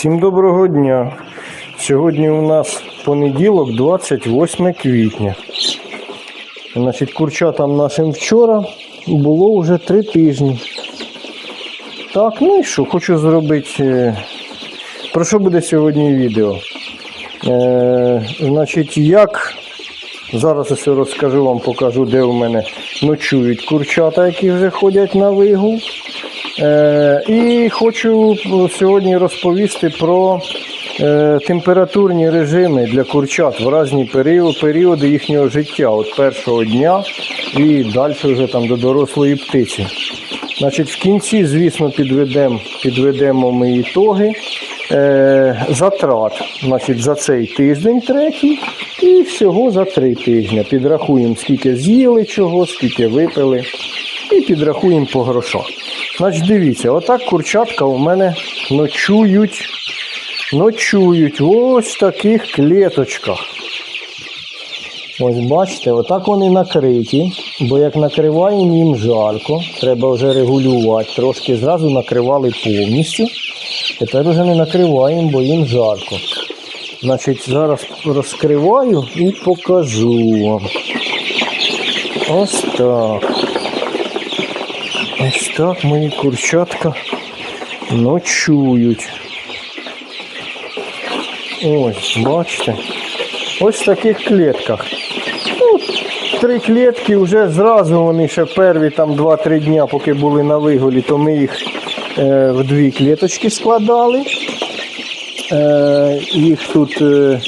Всім доброго дня. Сьогодні у нас понеділок, 28 квітня. Значить, курчатам нашим вчора було вже три тижні. Так, ну і що, хочу зробити. е, Про що буде сьогодні відео? Е, значить, як зараз ось розкажу вам, покажу, де у мене ночують курчата, які вже ходять на вигул. Е, і хочу сьогодні розповісти про е, температурні режими для курчат в різні періоди, їхнього життя, от першого дня і далі вже там до дорослої птиці. Значить, в кінці, звісно, підведемо підведемо ми ітоги е, затрат значить, за цей тиждень третій і всього за три тижні. Підрахуємо, скільки з'їли чого, скільки випили, і підрахуємо по грошах. Значить, дивіться, отак курчатка у мене ночують. Ночують в ось таких клеточках. Ось бачите, отак вони накриті, бо як накриваємо їм жарко, треба вже регулювати. Трошки зразу накривали повністю. Тепер вже не накриваємо, бо їм жарко. Значить, зараз розкриваю і покажу вам. Ось так. Ось так мої курчатка ночують. Ось, бачите. Ось в таких клетках. Ну, три клітки вже зразу вони ще перві там 2-3 дня, поки були на виголі, то ми їх е, в дві клеточки складали. Е, їх тут е,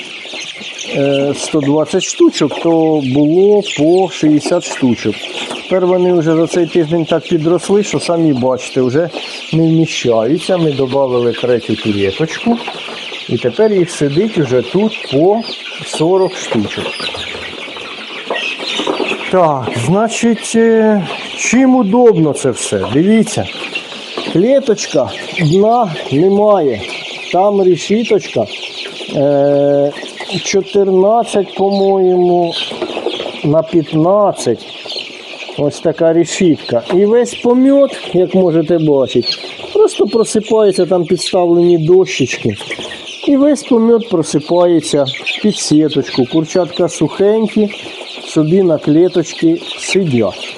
120 штучок, то було по 60 штучок. Тепер вони вже за цей тиждень так підросли, що самі бачите, вже не вміщаються. Ми додали третю клеточку. І тепер їх сидить вже тут по 40 штучок. Так, значить, е, чим удобно це все? Дивіться. Клеточка дна немає. Там решіточка. Е, 14, по-моєму, на 15. Ось така решітка. І весь помет, як можете бачити, просто просипається там підставлені дощечки. І весь помет просипається під сіточку. Курчатка сухенькі, собі на клеточці сидять.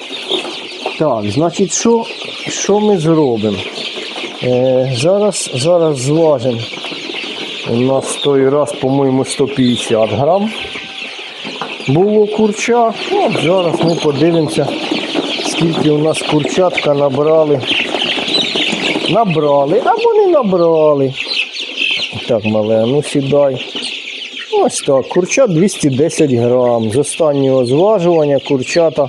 Так, значить, що, що ми зробимо? Е, зараз, зараз зважимо. У нас той раз, по-моєму, 150 грам було курча. Ну, от зараз ми подивимося, скільки у нас курчатка набрали. Набрали або не набрали. Так, мале, ну сідай. Ось так, курча 210 грам. З останнього зважування курчата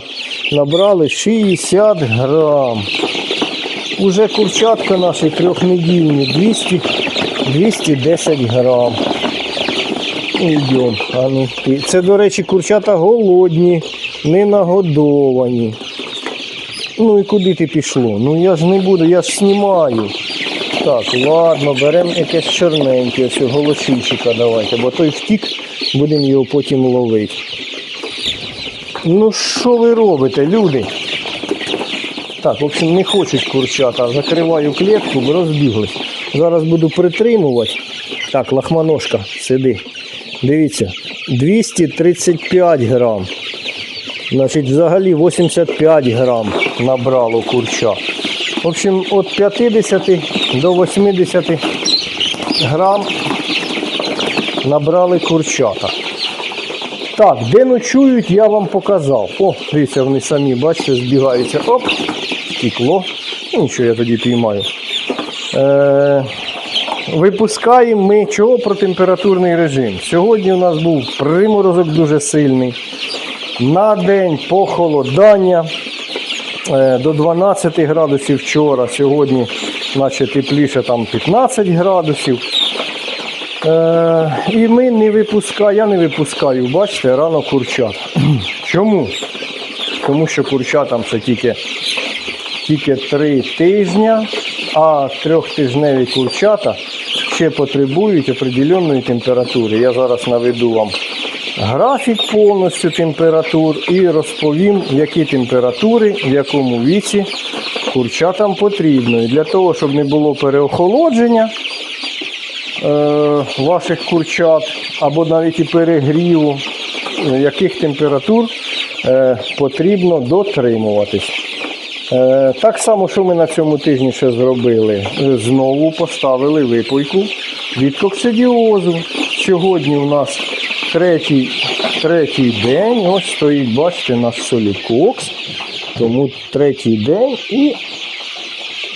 набрали 60 грам. Уже курчатка наші трьохнедільні 200, 210 грам. Йдемо. А ну, ти. Це, до речі, курчата голодні, не нагодовані. Ну і куди ти пішло? Ну я ж не буду, я ж знімаю. Так, ладно, беремо якесь чорненьке, ось голошівчика давайте, бо той втік, будемо його потім ловити. Ну що ви робите, люди? Так, в общем, не хочуть курчата. Закриваю клітку, бо. Зараз буду притримувати. Так, лахманожка, сиди. Дивіться, 235 грам. Значить, взагалі 85 грам набрало курча. В общем, від 50 до 80 грам набрали курчата. Так, де ночують, я вам показав. О, дивіться, вони самі, бачите, збігаються. Оп, стекло. Ну, нічого, я тоді піймаю. Е, випускаємо ми чого про температурний режим. Сьогодні у нас був приморозок дуже сильний. На день похолодання е, до 12 градусів вчора, сьогодні наче тепліше там 15 градусів. Е, і ми не випускаємо, я не випускаю, бачите, рано курчат. Чому? Тому що курчатам це тільки, тільки 3 тижні, а трьохтижневі курчата ще потребують определенної температури. Я зараз наведу вам графік повністю температур і розповім, які температури, в якому віці курчатам потрібно. І для того, щоб не було переохолодження, е, ваших курчат, або навіть і перегріву, е, яких температур е, потрібно дотримуватись. Е, Так само, що ми на цьому тижні ще зробили. Е, Знову поставили випойку від коксидіозу. Сьогодні у нас третій, третій день. Ось стоїть, бачите, наш солікокс. Тому третій день і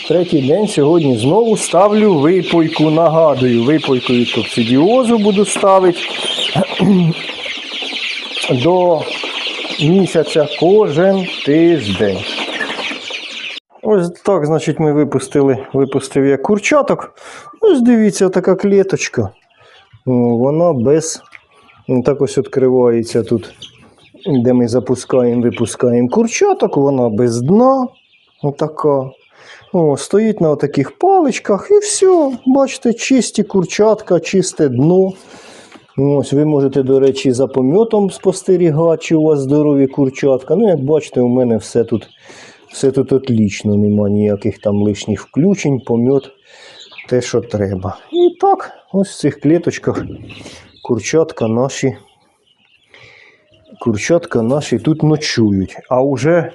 третій день сьогодні знову ставлю випойку. Нагадую, випойку від коксидіозу буду ставити до місяця кожен тиждень. Ось так, значить, ми випустили, випустив я курчаток. Ось дивіться, така клеточка. Вона без. ну, Так ось відкривається тут, де ми запускаємо, випускаємо курчаток, вона без дна. Отака. О, стоїть на таких паличках і все. Бачите, чисті курчатка, чисте дно. Ось ви можете, до речі, за помьотом спостерігати, чи у вас здорові курчатка. Ну, як бачите, у мене все тут, все тут отлічно, нема ніяких там лишніх включень, помьот, те, що треба. І так, ось в цих клеточках курчатка наші. Курчатка наші тут ночують. А вже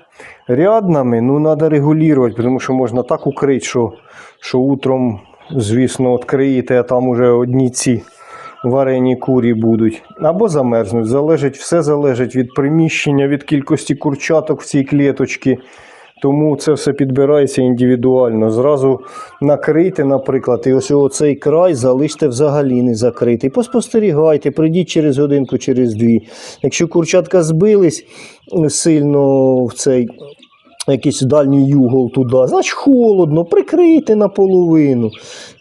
ряднами ну, треба регулювати, тому що можна так укрити, що, що утром, звісно, відкриєте, а там уже одні ці варені курі будуть. Або замерзнуть. Залежить, все залежить від приміщення, від кількості курчаток в цій клеточці. Тому це все підбирається індивідуально. Зразу накрийте, наприклад, і ось оцей край залиште взагалі не закритий. Поспостерігайте, прийдіть через годинку, через дві. Якщо курчатка збились сильно в цей якийсь дальній югол туди, значить холодно, прикрийте наполовину.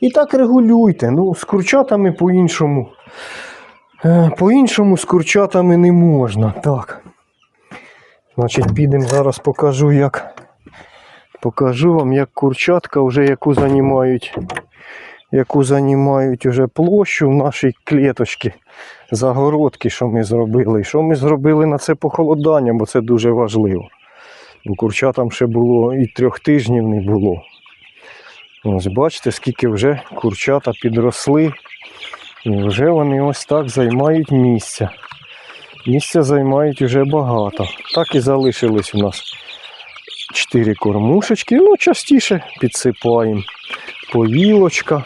І так регулюйте. Ну, з курчатами по-іншому. Е, По-іншому з курчатами не можна. Так. Значить, підемо зараз покажу, як. Покажу вам, як курчатка вже яку займають, яку займають вже площу в нашій клеточці, загородки, що ми зробили. Що ми зробили на це похолодання, бо це дуже важливо. Бо курчатам ще було і трьох тижнів не було. Ось бачите, скільки вже курчата підросли. І вже вони ось так займають місця. Місця займають вже багато. Так і залишились у нас чотири кормушечки. Ну, частіше підсипаємо поїлочка.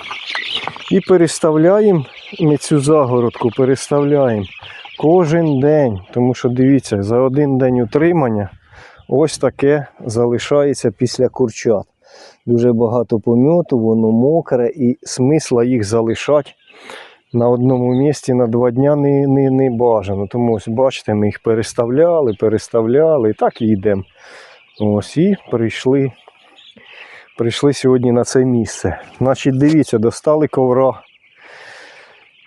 І переставляємо ми цю загородку, переставляємо кожен день. Тому що дивіться, за один день утримання ось таке залишається після курчат. Дуже багато помьоту, воно мокре і смисла їх залишати на одному місці на два дня не, не, не бажано. Тому ось бачите, ми їх переставляли, переставляли, і так і йдемо. Ось і прийшли, прийшли сьогодні на це місце. Значить, дивіться, достали ковра.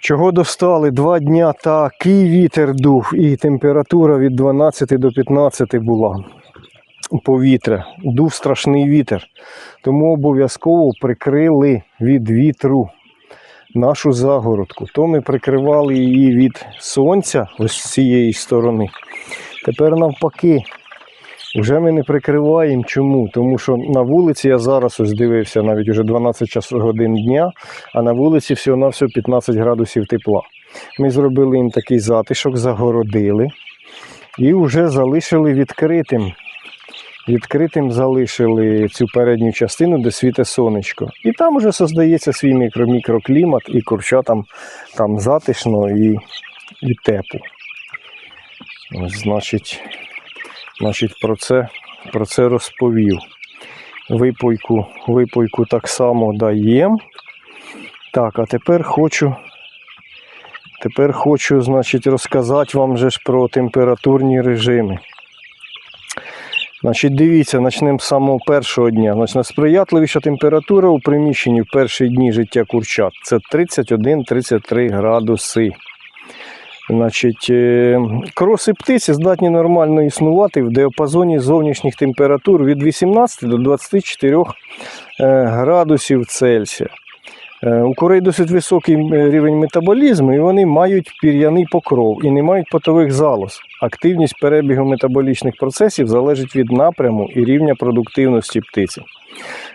Чого достали? Два дня такий вітер дув, і температура від 12 до 15 була. Повітря, дув страшний вітер. Тому обов'язково прикрили від вітру нашу загородку. То ми прикривали її від сонця ось з цієї сторони. Тепер навпаки, вже ми не прикриваємо. Чому? Тому що на вулиці я зараз ось дивився, навіть вже 12 час годин дня, а на вулиці всього-навсього 15 градусів тепла. Ми зробили їм такий затишок, загородили і вже залишили відкритим. Відкритим залишили цю передню частину, де світе сонечко. І там вже создається свій мікро мікроклімат, і курчатам там затишно і, і тепло. Ось, значить, значить, про це, про це розповів. Випойку, випойку так само даємо. Так, а тепер хочу. Тепер хочу, значить, розказати вам же ж про температурні режими. Значить, дивіться, почнемо з самого першого дня. Значить, найсприятливіша температура у приміщенні в перші дні життя курчат це 31-33 градуси. Значить, е, кроси птиці здатні нормально існувати в діапазоні зовнішніх температур від 18 до 24 е, градусів Цельсія. Е, У курей досить високий е, рівень метаболізму, і вони мають пір'яний покров і не мають потових залоз. Активність перебігу метаболічних процесів залежить від напряму і рівня продуктивності птиці.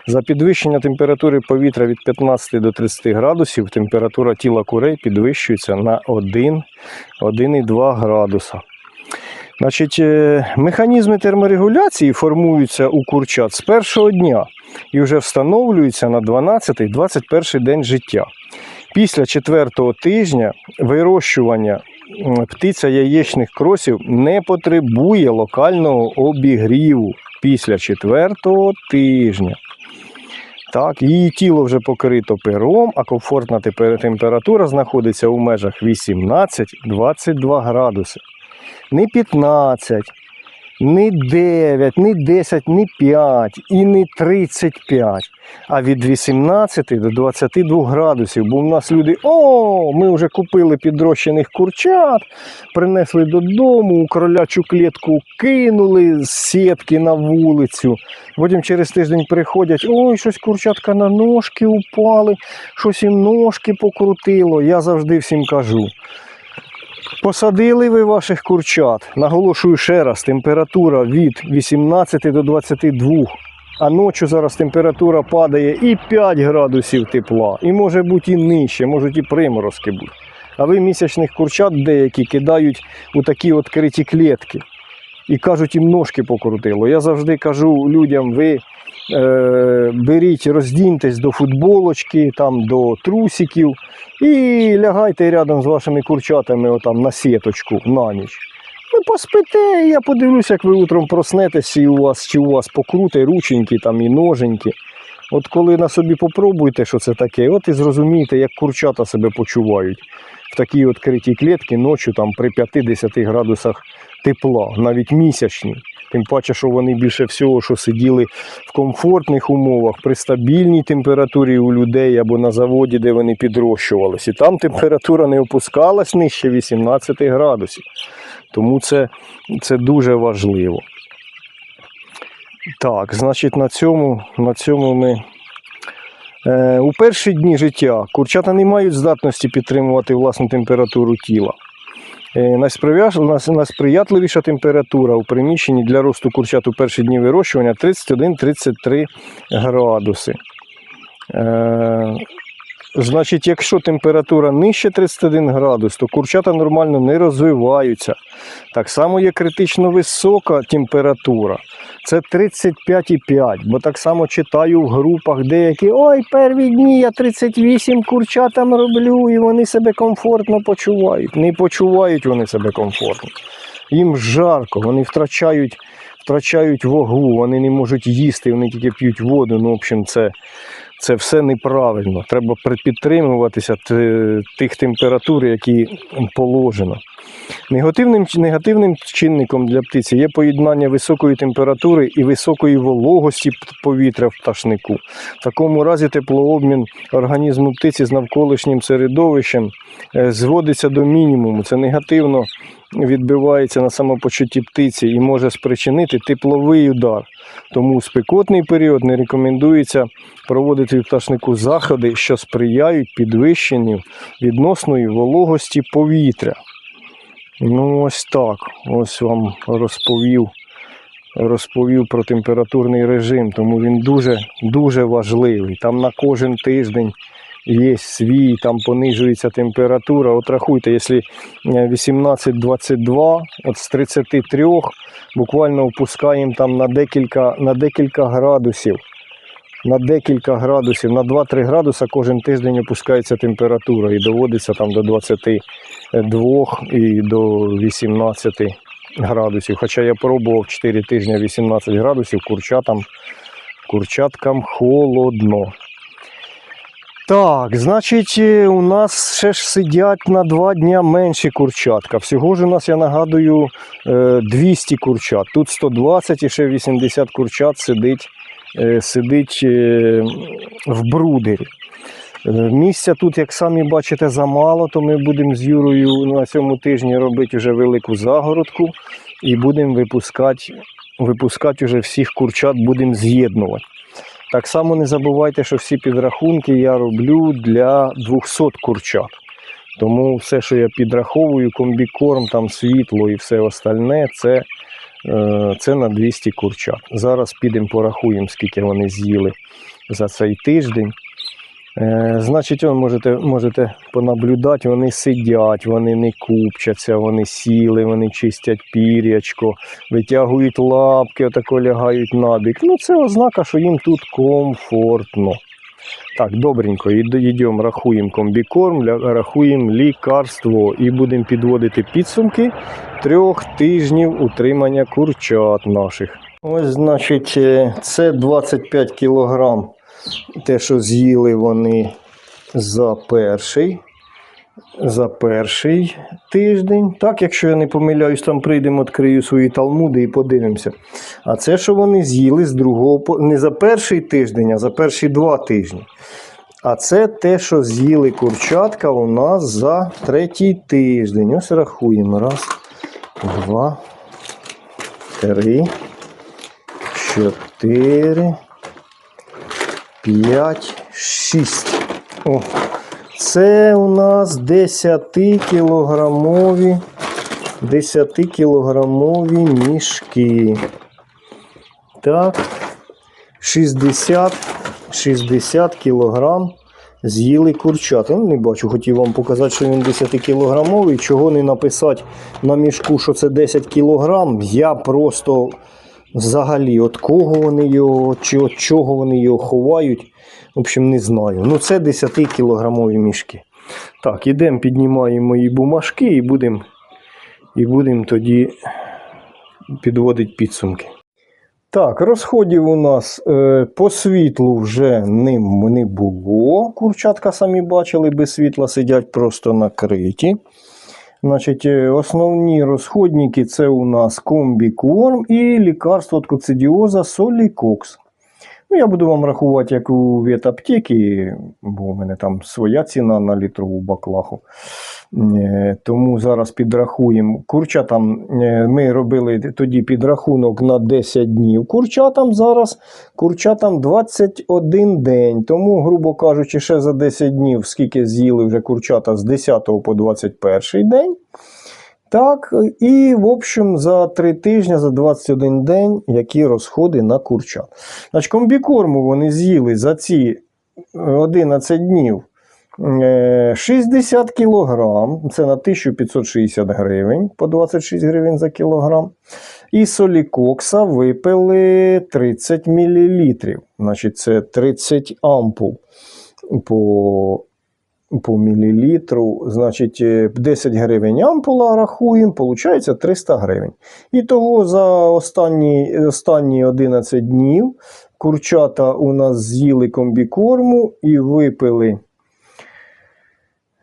За підвищення температури повітря від 15 до 30 градусів температура тіла курей підвищується на 1, 1,2 градуса. Значить, е, механізми терморегуляції формуються у курчат з першого дня і вже встановлюються на 12-21 день життя. Після четвертого тижня вирощування птиця яєчних кросів не потребує локального обігріву після четвертого тижня. Так, її тіло вже покрито пером, а комфортна температура знаходиться у межах 18-22 градуси. Не 15, не 9, не 10, не 5 і не 35, а від 18 до 22 градусів. Бо в нас люди, о, ми вже купили підрощених курчат, принесли додому, у кролячу клітку кинули з сітки на вулицю. Потім через тиждень приходять, ой, щось курчатка на ножки упали, щось їм ножки покрутило. Я завжди всім кажу. Посадили ви ваших курчат. Наголошую ще раз, температура від 18 до 22. А ночі зараз температура падає і 5 градусів тепла, і може бути і нижче, можуть і приморозки бути. А ви місячних курчат деякі кидають у такі відкриті клітки і кажуть, їм ножки покрутило. Я завжди кажу людям, ви беріть, роздіньтесь до футболочки, там, до трусиків і лягайте рядом з вашими курчатами отам, на сіточку на ніч. Ви поспите, і я подивлюся, як ви утром проснетесь, і у вас, чи у вас покрути рученьки там, і ноженьки. От коли на собі попробуйте, що це таке, от і зрозумієте, як курчата себе почувають в такій відкритій клітці ночі там, при 50 градусах тепла, навіть місячні. Тим паче, що вони більше всього, що сиділи в комфортних умовах, при стабільній температурі у людей або на заводі, де вони підрощувалися. І там температура не опускалась нижче 18 градусів. Тому це, це дуже важливо. Так, значить, на цьому, на цьому ми. Е, у перші дні життя курчата не мають здатності підтримувати власну температуру тіла. Е, Найсприятливіша температура у приміщенні для росту курчат у перші дні вирощування 31-33 градуси. Значить, якщо температура нижче 31 градус, то курчата нормально не розвиваються. Так само є критично висока температура. Це 35,5. Бо так само читаю в групах деякі, ой, перві дні я 38 курчатам роблю, і вони себе комфортно почувають. Не почувають вони себе комфортно. Їм жарко, вони втрачають, втрачають вагу, вони не можуть їсти, вони тільки п'ють воду. Ну, в общем, це, це все неправильно. Треба підтримуватися тих температур, які положено. Негативним, негативним чинником для птиці є поєднання високої температури і високої вологості повітря в пташнику. В такому разі теплообмін організму птиці з навколишнім середовищем е, зводиться до мінімуму. Це негативно відбивається на самопочутті птиці і може спричинити тепловий удар. Тому у спекотний період не рекомендується проводити в пташнику заходи, що сприяють підвищенню відносної вологості повітря. Ну, ось так. Ось вам розповів, розповів про температурний режим, тому він дуже, дуже важливий. Там на кожен тиждень є свій, там понижується температура. От рахуйте, якщо е, 18-22, от з 33 буквально опускаємо там на декілька, на декілька градусів. На декілька градусів, на 2-3 градуса кожен тиждень опускається температура і доводиться там до 22 і до 18 градусів. Хоча я пробував 4 тижні 18 градусів, курчатам, курчаткам холодно. Так, значить, е, у нас ще ж сидять на 2 дня менші курчатка. Всього ж у нас, я нагадую, е, 200 курчат. Тут 120 і ще 80 курчат сидить, е, сидить е, в брудері. Е, Місця тут, як самі бачите, замало, то ми будемо з Юрою на цьому тижні робити вже велику загородку і будемо випускати, випускати вже всіх курчат, будемо з'єднувати. Так само не забувайте, що всі підрахунки я роблю для 200 курчат. Тому все, що я підраховую, комбікорм, там світло і все остальне, це, е, це на 200 курчат. Зараз підемо порахуємо, скільки вони з'їли за цей тиждень. Е, значить, можете, можете понаблюдати, вони сидять, вони не купчаться, вони сіли, вони чистять пір'ячко, витягують лапки, отако лягають набік. Ну, це ознака, що їм тут комфортно. Так, добренько, йдемо, рахуємо комбікорм, рахуємо лікарство і будемо підводити підсумки трьох тижнів утримання курчат наших. Ось, значить, е, це 25 кілограм те, що з'їли вони за перший. За перший тиждень. Так, якщо я не помиляюсь, там прийдемо, відкрию свої талмуди і подивимося. А це, що вони з'їли з другого не за перший тиждень, а за перші два тижні. А це те, що з'їли курчатка у нас за третій тиждень. Ось рахуємо. Раз, два, три, чотири, п'ять, шість. О, це у нас 10-кілограмові 10-кілограмові мішки. Так, 60, 60 кілограм з'їли курчат. Ну, не бачу, хотів вам показати, що він 10-кілограмовий. Чого не написати на мішку, що це 10 кілограм. Я просто взагалі від кого вони його, чи від чого вони його ховають. В общем, не знаю. Ну, це 10-кілограмові мішки. Так, ідемо, піднімаємо мої бумажки і будемо і будем тоді підводити підсумки. Так, розходів у нас е, по світлу вже не, не було. Курчатка самі бачили, без світла сидять просто накриті. Значить, е, основні розходники це у нас комбікорм і лікарство від коксидіоза Солікокс. Ну, я буду вам рахувати, як у ветаптеки, бо у мене там своя ціна на літрову баклаху. Е, Тому зараз підрахуємо. Курчатам е, ми робили тоді підрахунок на 10 днів. Курчатам зараз курчатам 21 день. Тому, грубо кажучи, ще за 10 днів, скільки з'їли вже курчата з 10 по 21 день. Так, і в общем за 3 тижні, за 21 день, які розходи на курчат. Значить, комбікорму вони з'їли за ці е, 11 днів е, 60 кілограм, це на 1560 гривень, по 26 гривень за кілограм. І солікокса випили 30 мл. Значить, це 30 ампул по по мілілітру, значить, е, 10 гривень ампула рахуємо, виходить 300 гривень. І того за останні, останні 11 днів курчата у нас з'їли комбікорму і випили.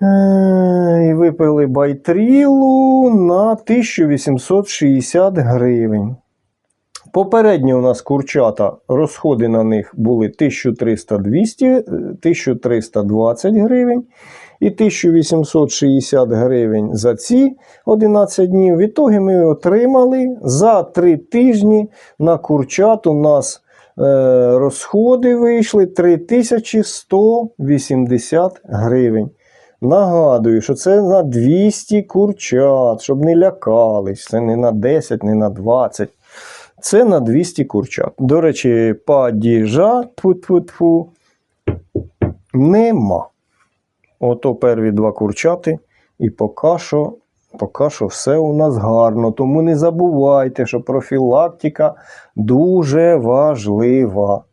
е, І випили байтрілу на 1860 гривень. Попередньо у нас курчата, розходи на них були 1300-200, е, 1320 гривень і 1860 гривень за ці 11 днів. Відтоді ми отримали за 3 тижні на курчат у нас е, розходи вийшли 3180 гривень. Нагадую, що це на 200 курчат, щоб не лякались. Це не на 10, не на 20. Це на 200 курчат. До речі, падіжа тьфу-тьфу-тьфу, нема. Ото перві два курчати, і поки що, поки що все у нас гарно. Тому не забувайте, що профілактика дуже важлива.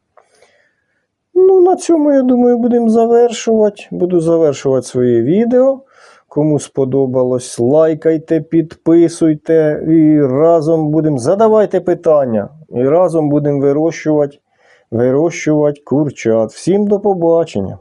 Ну, на цьому, я думаю, будемо завершувати. Буду завершувати своє відео. Кому сподобалось, лайкайте, підписуйте і разом будемо задавайте питання. І разом будемо вирощувати, вирощувати курчат. Всім до побачення!